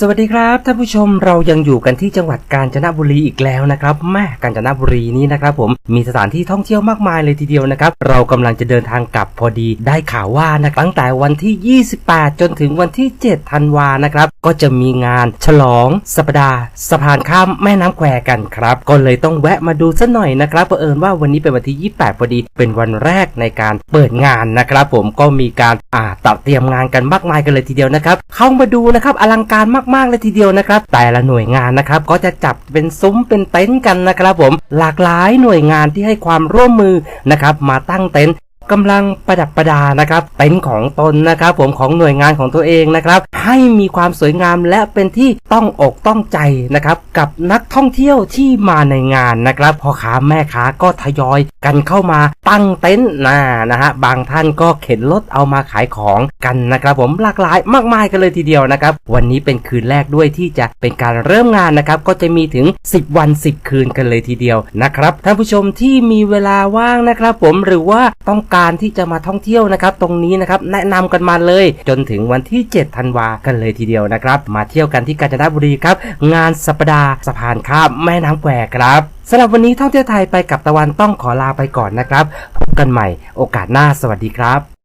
สวัสดีครับท่านผู้ชมเรายังอยู่กันที่จังหวัดกาญจนบุรีอีกแล้วนะครับแม่กาญจนบุรีนี้นะครับผมมีสถานที่ท่องเที่ยวมากมายเลยทีเดียวนะครับเรากำลังจะเดินทางกลับพอดีได้ข่าวว่านะตั้งแต่วันที่ 28 จนถึงวันที่ 7 ธันวานะครับ ก็จะมีงานฉลองสัปดาห์สะพานข้ามแม่น้ำแควกันครับ ก็เลยต้องแวะมาดูซะหน่อยนะครับเผอิญว่าวันนี้เป็นวันที่ 28 พอดี เป็นวันแรกในการเปิดงานนะครับผมก็มีการอ่าตัดเตรียมงานกันมากมายกันเลยทีเดียวนะครับเข้ามาดูนะครับอลังการมากๆเลยทีเดียวนะครับ แต่ละหน่วยงานนะครับก็จะจับเป็นซุ้มเป็นเต็นท์กันนะครับผมหลากหลายหน่วยงานที่ให้ความร่วมมือนะครับมาตั้งเต็นท์ กำลังประดับประดานะครับเต็นท์ของตนนะครับ ผมของหน่วยงานของตัวเองนะครับ ให้มีความสวยงามและเป็นที่ต้องอกต้องใจนะครับกับนักท่องเที่ยวที่มาในงานนะครับพ่อค้าแม่ค้าก็ทยอยกันเข้ามาตั้งเต็นท์นะนะฮะบางท่านก็เข็นรถเอามาขายของกันนะครับ ผมหลากหลายมากมายกันเลยทีเดียวนะครับ วันนี้เป็นคืนแรกด้วยที่จะเป็นการเริ่มงานนะครับ ก็จะมีถึง 10 วัน 10 คืนกันเลยทีเดียวนะครับท่านผู้ชมที่มีเวลาว่างนะครับ ผมหรือว่าต้องการการที่จะมาท่องเที่ยวนะครับตรงนี้นะครับแนะนำกันมาเลย จนถึงวันที่ 7 ธันวากันเลยทีเดียวนะครับ มาเที่ยวกันที่กาญจนบุรีครับงานสัปดาห์สะพานข้ามแม่น้ำแควครับสำหรับวันนี้ท่องเที่ยวไทยไปกับตะวันต้องขอลาไปก่อนนะครับ พบกันใหม่โอกาสหน้าสวัสดีครับ